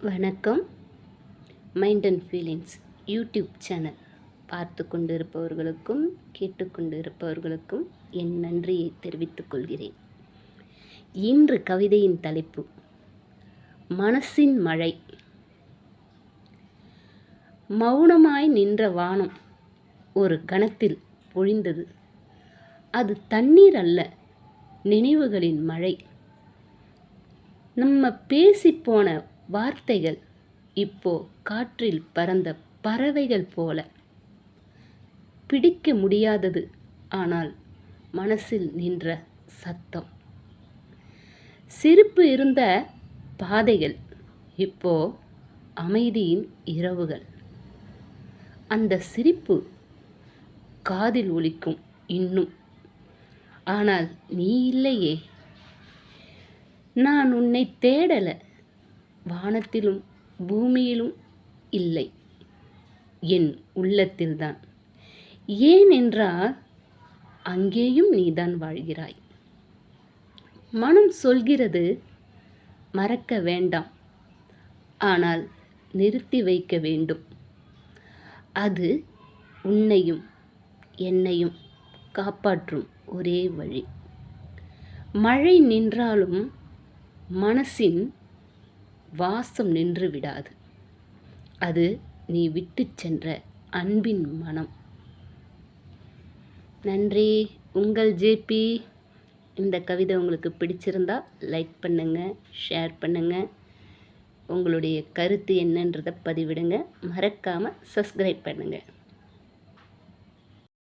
வணக்கம். Mind and feelings YouTube channel பார்த்து கொண்டு இருப்பவர்களுக்கும் கேட்டுக்கொண்டு இருப்பவர்களுக்கும் என் நன்றியை தெரிவித்துக் கொள்கிறேன். இன்று கவிதையின் தலைப்பு மனசின் மழை. மௌனமாய் நின்ற வானம் ஒரு கணத்தில் பொழிந்தது. அது தண்ணீர் அல்ல நினைவுகளின் மழை. நம்ம பேசிப்போன வார்த்தைகள் இப்போ காற்றில் பறந்த பறவைகள் போல. பிடிக்க முடியாதது ஆனால் மனசில் நின்ற சத்தம். சிரிப்பு இருந்த பாதைகள் இப்போ அமைதியின் இரவுகள். அந்த சிரிப்பு காதில் ஒலிக்கும் இன்னும். ஆனால் நீ இல்லையே. நான் உன்னை தேடலை. வானத்திலும் பூமியிலும் இல்லை. என் உள்ளத்தில்தான். ஏன் என்றால் அங்கேயும் நீதான் வாழ்கிறாய். மனம் சொல்கிறது மறக்க வேண்டாம். ஆனால் நிறுத்தி வைக்க வேண்டும். அது உன்னையும் என்னையும் காப்பாற்றும் ஒரே வழி. மழை நின்றாலும் மனசின் வாசம் நின்று விடாது. அது நீ விட்டு சென்ற அன்பின் மனம். நன்றி. உங்கள் ஜேபி இந்த கவிதை உங்களுக்கு பிடிச்சிருந்தா லைக் பண்ணுங்கள் ஷேர் பண்ணுங்கள் உங்களுடைய கருத்து என்னன்றதை பதிவிடுங்க. மறக்காமல் சப்ஸ்கிரைப் பண்ணுங்கள்